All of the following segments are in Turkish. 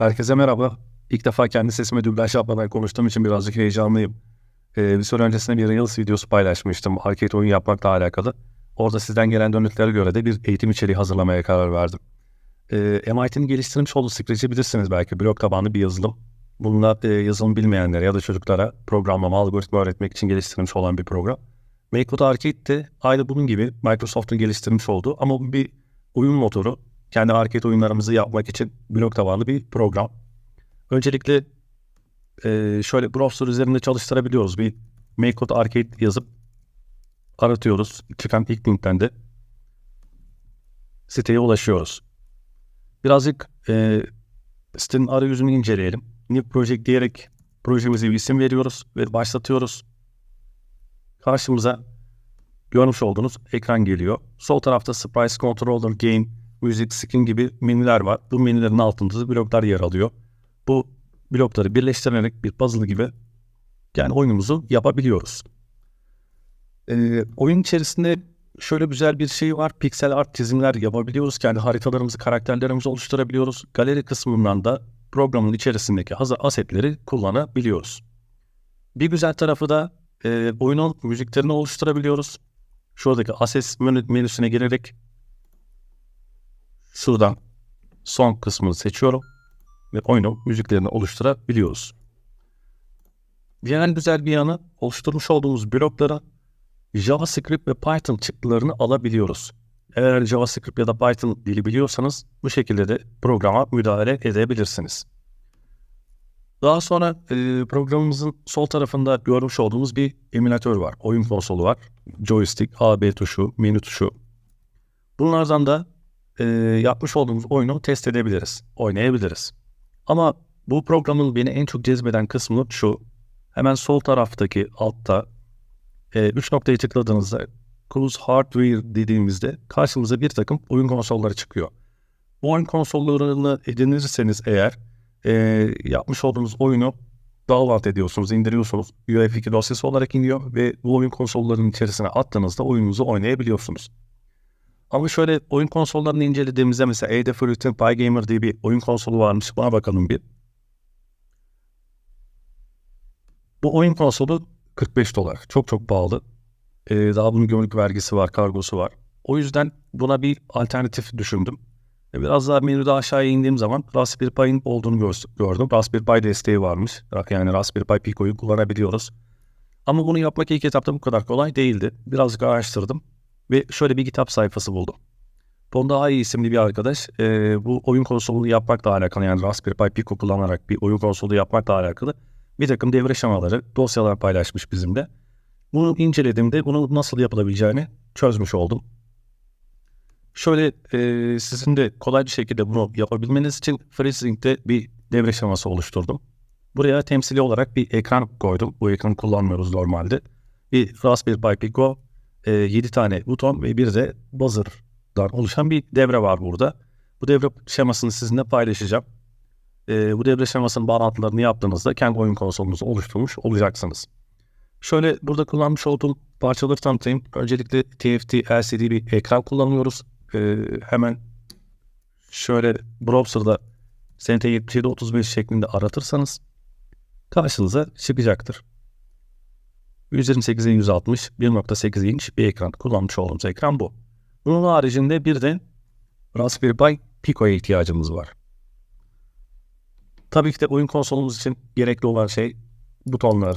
Herkese merhaba. İlk defa kendi sesime dublaj yapmadan konuştuğum için birazcık heyecanlıyım. Ee, bir süre öncesinde bir Reels videosu paylaşmıştım. Arcade oyun yapmakla alakalı. Orada sizden gelen dönütlere göre de bir eğitim içeriği hazırlamaya karar verdim. Ee, MIT'nin geliştirmiş olduğu Scratch'i bilirsiniz belki. Blok tabanlı bir yazılım. Bununla e, yazılım bilmeyenlere ya da çocuklara programlama, algoritma öğretmek için geliştirilmiş olan bir program. MakeCode Arcade de aynı bunun gibi Microsoft'un geliştirmiş olduğu ama bir oyun motoru. Kendi arcade oyunlarımızı yapmak için blok tabanlı bir program. Öncelikle e, şöyle browser üzerinde çalıştırabiliyoruz. Bir MakeCode Arcade yazıp aratıyoruz. Çıkan ilk linkten de siteye ulaşıyoruz. Birazcık e, sitenin arayüzünü inceleyelim. New Project diyerek projemize bir isim veriyoruz ve başlatıyoruz. Karşımıza görmüş olduğunuz ekran geliyor. Sol tarafta Surprise Controller, Game, Music, Skin gibi menüler var. Bu menülerin altında da bloklar yer alıyor. Bu blokları birleştirerek bir puzzle gibi yani oyunumuzu yapabiliyoruz. Ee, oyun içerisinde şöyle güzel bir şey var. Pixel art çizimler yapabiliyoruz. Kendi haritalarımızı, karakterlerimizi oluşturabiliyoruz. Galeri kısmından da programın içerisindeki hazır asetleri kullanabiliyoruz. Bir güzel tarafı da e, oyunun müziklerini oluşturabiliyoruz. Şuradaki menü, menüsüne girerek şuradan son kısmını seçiyorum ve oyunun müziklerini oluşturabiliyoruz. Diğer güzel bir yanı oluşturmuş olduğumuz bloklara JavaScript ve Python çıktılarını alabiliyoruz. Eğer JavaScript ya da Python dili biliyorsanız bu şekilde de programa müdahale edebilirsiniz. Daha sonra programımızın sol tarafında görmüş olduğumuz bir emülatör var. Oyun konsolu var. Joystick, A, B tuşu, menü tuşu. Bunlardan da e, yapmış olduğumuz oyunu test edebiliriz, oynayabiliriz. Ama bu programın beni en çok cezbeden kısmı şu. Hemen sol taraftaki altta 3 e, noktayı tıkladığınızda Cruise Hardware dediğimizde karşımıza bir takım oyun konsolları çıkıyor. Bu oyun konsollarını edinirseniz eğer e, yapmış olduğunuz oyunu download ediyorsunuz, indiriyorsunuz. UEFI dosyası olarak iniyor ve bu oyun konsollarının içerisine attığınızda oyununuzu oynayabiliyorsunuz. Ama şöyle oyun konsollarını incelediğimizde mesela Adafruit'in Pygamer diye bir oyun konsolu varmış. Buna bakalım bir. Bu oyun konsolu 45 dolar. Çok çok pahalı. Ee, daha bunun gümrük vergisi var, kargosu var. O yüzden buna bir alternatif düşündüm. Ee, biraz daha menüde aşağıya indiğim zaman Raspberry Pi'nin olduğunu gördüm. Raspberry Pi desteği varmış. Yani Raspberry Pi Pico'yu kullanabiliyoruz. Ama bunu yapmak ilk etapta bu kadar kolay değildi. Birazcık araştırdım ve şöyle bir kitap sayfası buldum. Ponda isimli bir arkadaş e, bu oyun konsolunu yapmakla alakalı yani Raspberry Pi Pico kullanarak bir oyun konsolu yapmakla alakalı bir takım devre şemaları, dosyalar paylaşmış bizimle. Bunu incelediğimde bunu nasıl yapılabileceğini çözmüş oldum. Şöyle e, sizin de kolay bir şekilde bunu yapabilmeniz için FreeSync'te bir devre şeması oluşturdum. Buraya temsili olarak bir ekran koydum. Bu ekranı kullanmıyoruz normalde. Bir Raspberry Pi Pico, 7 tane buton ve bir de buzzer'dan oluşan bir devre var burada. Bu devre şemasını sizinle paylaşacağım. E, bu devre şemasının bağlantılarını yaptığınızda kendi oyun konsolunuzu oluşturmuş olacaksınız. Şöyle burada kullanmış olduğum parçaları tanıtayım. Öncelikle TFT LCD bir ekran kullanıyoruz. E, hemen şöyle browser'da ST7735 şeklinde aratırsanız karşınıza çıkacaktır. 128'e 160 1.8 inç bir ekran kullanmış olduğumuz ekran bu. Bunun haricinde bir de Raspberry Pi Pico'ya ihtiyacımız var. Tabii ki de oyun konsolumuz için gerekli olan şey butonlar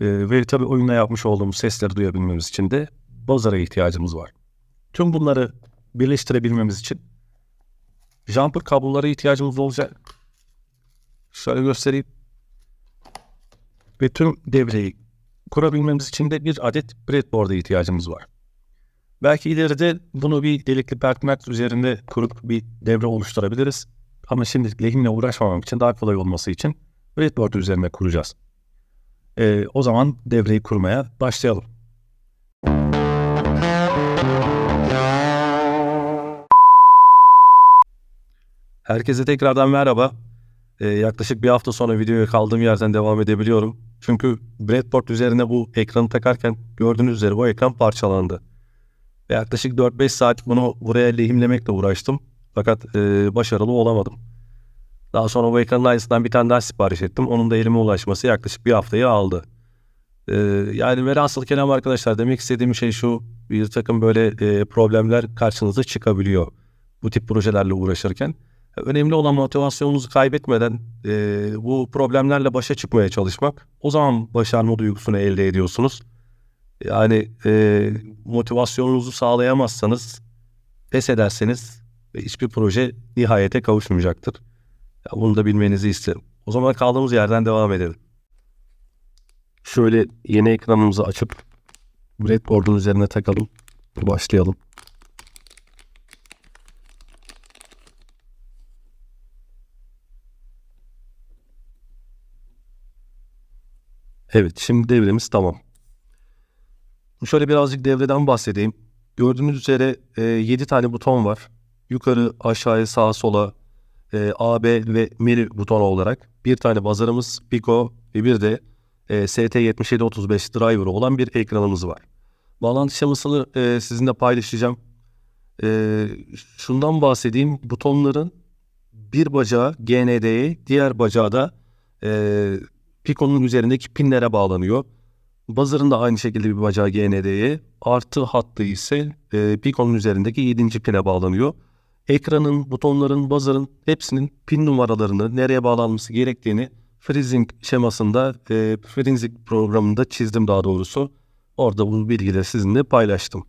ee, ve tabii oyunda yapmış olduğumuz sesleri duyabilmemiz için de buzzer'a ihtiyacımız var. Tüm bunları birleştirebilmemiz için jumper kablolara ihtiyacımız olacak. Şöyle göstereyim. Ve tüm devreyi kurabilmemiz için de bir adet breadboard'a ihtiyacımız var. Belki ileride bunu bir delikli pertmek üzerinde kurup bir devre oluşturabiliriz. Ama şimdi lehimle uğraşmamak için daha kolay olması için breadboard üzerine kuracağız. Ee, o zaman devreyi kurmaya başlayalım. Herkese tekrardan merhaba. Ee, yaklaşık bir hafta sonra videoya kaldığım yerden devam edebiliyorum. Çünkü breadboard üzerine bu ekranı takarken gördüğünüz üzere bu ekran parçalandı. Ve yaklaşık 4-5 saat bunu buraya lehimlemekle uğraştım. Fakat e, başarılı olamadım. Daha sonra bu ekranın aynısından bir tane daha sipariş ettim. Onun da elime ulaşması yaklaşık bir haftayı aldı. Ee, yani velhasıl kelam arkadaşlar demek istediğim şey şu. Bir takım böyle e, problemler karşınıza çıkabiliyor. Bu tip projelerle uğraşırken. Önemli olan motivasyonunuzu kaybetmeden e, bu problemlerle başa çıkmaya çalışmak. O zaman başarma duygusunu elde ediyorsunuz. Yani e, motivasyonunuzu sağlayamazsanız, pes ederseniz hiçbir proje nihayete kavuşmayacaktır. Ya bunu da bilmenizi isterim. O zaman kaldığımız yerden devam edelim. Şöyle yeni ekranımızı açıp breadboard'un üzerine takalım. Başlayalım. Evet, şimdi devremiz tamam. Şöyle birazcık devreden bahsedeyim. Gördüğünüz üzere e, 7 tane buton var. Yukarı, aşağıya, sağa, sola, e, A, B ve menü butonu olarak. Bir tane bazarımız, Pico ve bir de e, ST7735 driver olan bir ekranımız var. Bağlantı şemasını e, sizinle paylaşacağım. E, şundan bahsedeyim. Butonların bir bacağı GND'ye, diğer bacağı da e, Pico'nun üzerindeki pinlere bağlanıyor. Buzzer'ın da aynı şekilde bir bacağı GND'ye, artı hattı ise e, Pico'nun üzerindeki 7. pine bağlanıyor. Ekranın, butonların, buzzer'ın hepsinin pin numaralarını, nereye bağlanması gerektiğini freezing şemasında, e, freezing programında çizdim daha doğrusu. Orada bu bilgileri sizinle paylaştım.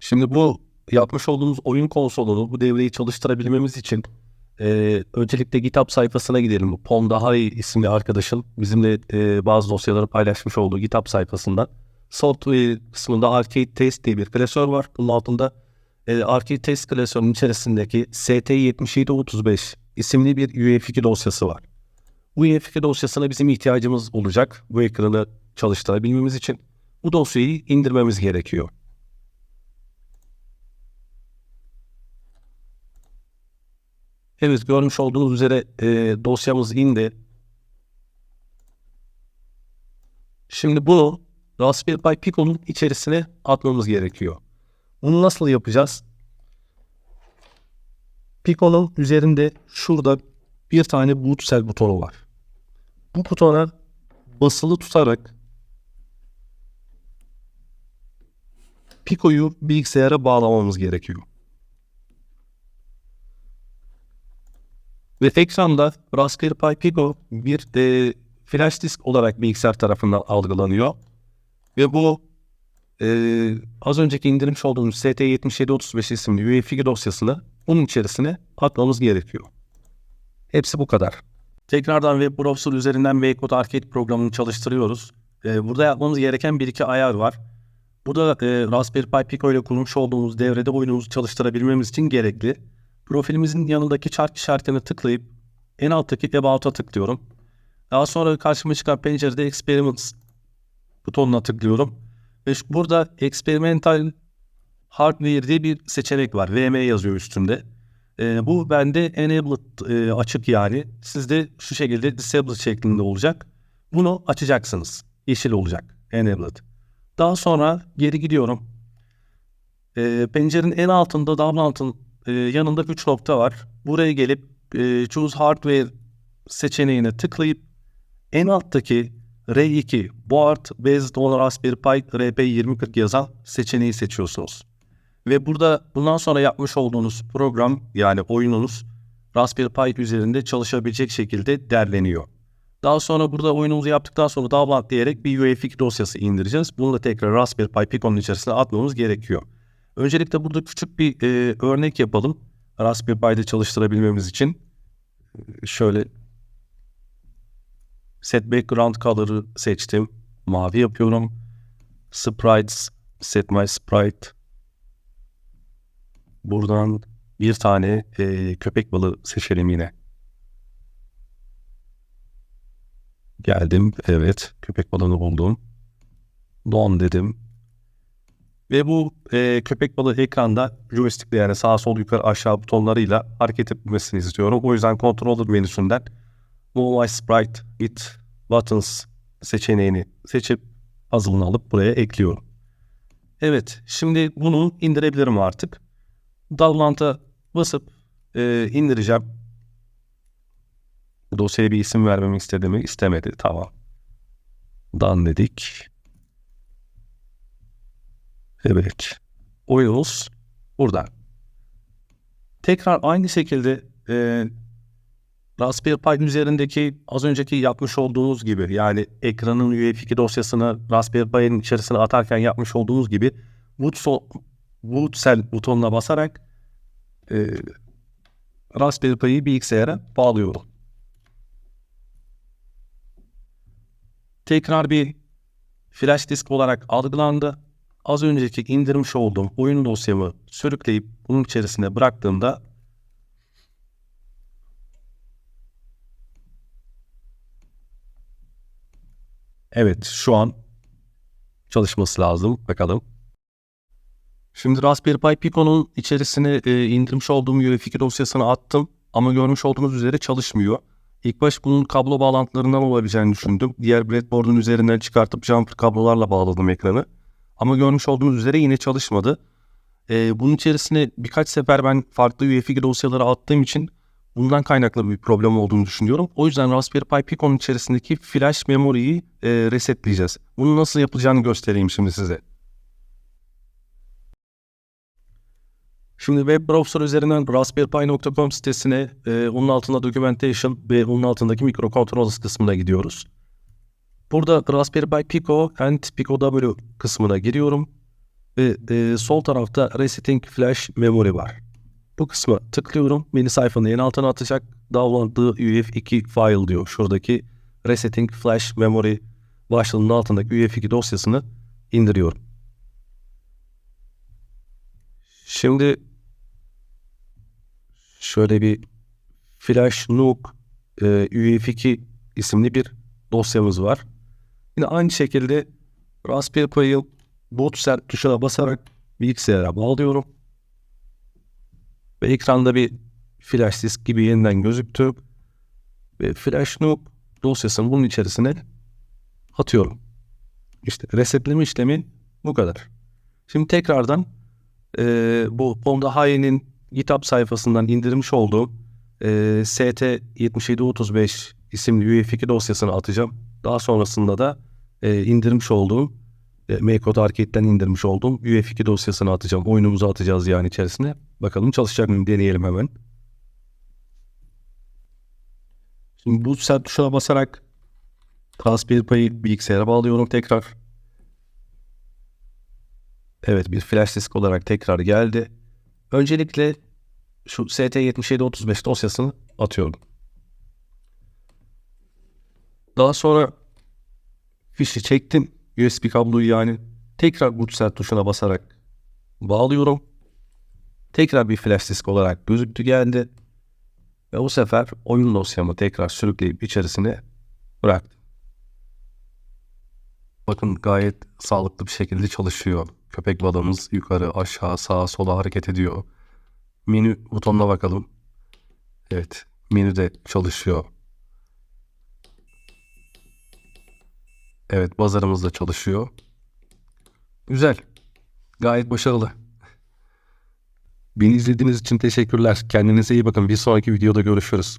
Şimdi bu yapmış olduğumuz oyun konsolunu, bu devreyi çalıştırabilmemiz için ee, öncelikle GitHub sayfasına gidelim. Pom Daha iyi isimli arkadaşın bizimle e, bazı dosyaları paylaşmış olduğu GitHub sayfasından. Software kısmında Arcade Test diye bir klasör var. Bunun altında e, Arcade Test klasörünün içerisindeki ST7735 isimli bir UEFI dosyası var. Bu UEFI dosyasına bizim ihtiyacımız olacak. Bu ekranı çalıştırabilmemiz için bu dosyayı indirmemiz gerekiyor. Evet görmüş olduğunuz üzere e, dosyamız indi. Şimdi bunu Raspberry Pi Pico'nun içerisine atmamız gerekiyor. Bunu nasıl yapacağız? Pico'nun üzerinde şurada bir tane boot cell butonu var. Bu butona basılı tutarak Pico'yu bilgisayara bağlamamız gerekiyor. Ve ekranda Raspberry Pi Pico bir e, flash disk olarak bilgisayar tarafından algılanıyor. Ve bu e, az önceki indirmiş olduğumuz ST7735 isimli UEFI dosyasını bunun içerisine atmamız gerekiyor. Hepsi bu kadar. Tekrardan web browser üzerinden Vcode Arcade programını çalıştırıyoruz. E, burada yapmamız gereken bir iki ayar var. Bu da e, Raspberry Pi Pico ile kurmuş olduğumuz devrede oyunumuzu çalıştırabilmemiz için gerekli. Profilimizin yanındaki çark işaretine tıklayıp en alttaki About'a tıklıyorum. Daha sonra karşıma çıkan pencerede Experiments butonuna tıklıyorum. Ve burada Experimental Hardware diye bir seçenek var. VM yazıyor üstünde. E, bu bende Enabled e, açık yani. Sizde şu şekilde Disabled şeklinde olacak. Bunu açacaksınız. Yeşil olacak. Enabled. Daha sonra geri gidiyorum. E, pencerenin en altında Download'ın e, yanında 3 nokta var. Buraya gelip e, Choose Hardware seçeneğine tıklayıp en alttaki R2 Board Based on Raspberry Pi RP2040 yazan seçeneği seçiyorsunuz. Ve burada bundan sonra yapmış olduğunuz program yani oyununuz Raspberry Pi üzerinde çalışabilecek şekilde derleniyor. Daha sonra burada oyunumuzu yaptıktan sonra download diyerek bir UEFI dosyası indireceğiz. Bunu da tekrar Raspberry Pi Pico'nun içerisine atmamız gerekiyor. Öncelikle burada küçük bir e, örnek yapalım. Raspberry Pi'de çalıştırabilmemiz için. Şöyle set background color'ı seçtim. Mavi yapıyorum. Sprites, set my sprite. Buradan bir tane e, köpek balığı seçelim yine. Geldim. Evet. Köpek balığını buldum. Don dedim. Ve bu e, köpek balığı ekranda joystickle yani sağ sol yukarı aşağı butonlarıyla hareket etmesini istiyorum. O yüzden controller menüsünden Move My Sprite with Buttons seçeneğini seçip puzzle'ını alıp buraya ekliyorum. Evet şimdi bunu indirebilirim artık. Download'a basıp e, indireceğim. Dosyaya bir isim vermemi istedi mi? İstemedi. Tamam. Dan dedik. Evet. Oyunumuz burada. Tekrar aynı şekilde e, Raspberry Pi üzerindeki az önceki yapmış olduğunuz gibi yani ekranın UEFI dosyasını Raspberry Pi'nin içerisine atarken yapmış olduğunuz gibi boot cell butonuna basarak e, Raspberry Pi'yi bilgisayara bağlıyorum. Tekrar bir flash disk olarak algılandı. Az önceki indirmiş olduğum oyun dosyamı sürükleyip bunun içerisine bıraktığımda Evet şu an çalışması lazım. Bakalım. Şimdi Raspberry Pi Pico'nun içerisine e, indirmiş olduğum UEFI dosyasını attım. Ama görmüş olduğunuz üzere çalışmıyor. İlk baş bunun kablo bağlantılarından olabileceğini düşündüm. Diğer breadboard'un üzerinden çıkartıp jumper kablolarla bağladım ekranı. Ama görmüş olduğunuz üzere yine çalışmadı. E, bunun içerisine birkaç sefer ben farklı UEFI dosyaları attığım için bundan kaynaklı bir problem olduğunu düşünüyorum. O yüzden Raspberry Pi Pico'nun içerisindeki flash memoriyi e, resetleyeceğiz. Bunu nasıl yapılacağını göstereyim şimdi size. Şimdi web browser üzerinden raspberrypi.com sitesine e, onun altında documentation ve onun altındaki microcontrollers kısmına gidiyoruz. Burada Raspberry Pi Pico and Pico W kısmına giriyorum. Ve e, sol tarafta Resetting Flash Memory var. Bu kısma tıklıyorum. Beni sayfanın en altına atacak. Download the UEF2 file diyor. Şuradaki Resetting Flash Memory başlığının altındaki UEF2 dosyasını indiriyorum. Şimdi şöyle bir Flash Nuke e, UEF2 isimli bir dosyamız var. Yine aynı şekilde Raspberry Pi'yi boot set tuşuna basarak bilgisayara bağlıyorum. Ve ekranda bir flash disk gibi yeniden gözüktü. Ve flash nuke dosyasını bunun içerisine atıyorum. İşte resetleme işlemi bu kadar. Şimdi tekrardan e, bu Honda Haye'nin GitHub sayfasından indirmiş olduğum e, ST7735 isimli UEFI dosyasını atacağım. Daha sonrasında da e, indirmiş olduğum e, MakeCode Arcade'den indirmiş olduğum UEFI dosyasını atacağım. Oyunumuzu atacağız yani içerisine. Bakalım çalışacak mı deneyelim hemen. Şimdi bu set tuşuna basarak Raspberry Pi'yi bilgisayara bağlıyorum tekrar. Evet bir flash disk olarak tekrar geldi. Öncelikle şu ST7735 dosyasını atıyorum. Daha sonra fişi çektim. USB kabloyu yani tekrar boot set tuşuna basarak bağlıyorum. Tekrar bir flash disk olarak gözüktü geldi. Ve bu sefer oyun dosyamı tekrar sürükleyip içerisine bıraktım. Bakın gayet sağlıklı bir şekilde çalışıyor. Köpek balığımız yukarı, aşağı, sağa, sola hareket ediyor. Menü butonuna bakalım. Evet, menü de çalışıyor. Evet, bazarımız da çalışıyor. Güzel. Gayet başarılı. Beni izlediğiniz için teşekkürler. Kendinize iyi bakın. Bir sonraki videoda görüşürüz.